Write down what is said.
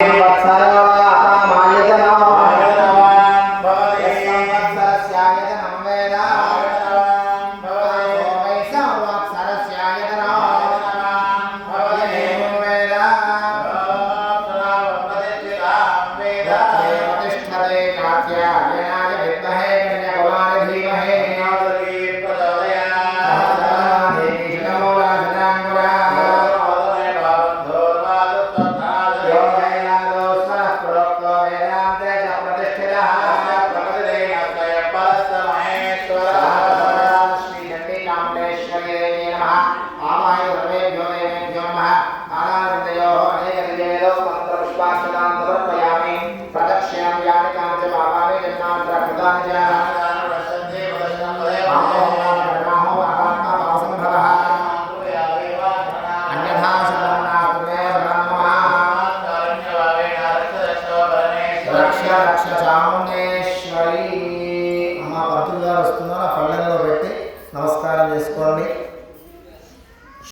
वत्सरवातामायतनाम् भवति संवत्सरस्यायतनं वेदा ప్రదక్షిణం యాని కాంచ పాపాని జన్మాంతర కృతాని చ అన్యథా శరణం నాకుమే బ్రహ్మ రక్ష రక్ష చాముండేశ్వరి అమ్మ పంతులు గారు వస్తున్నారు ఆ పళ్ళెంలో పెట్టి నమస్కారం చేసుకోండి.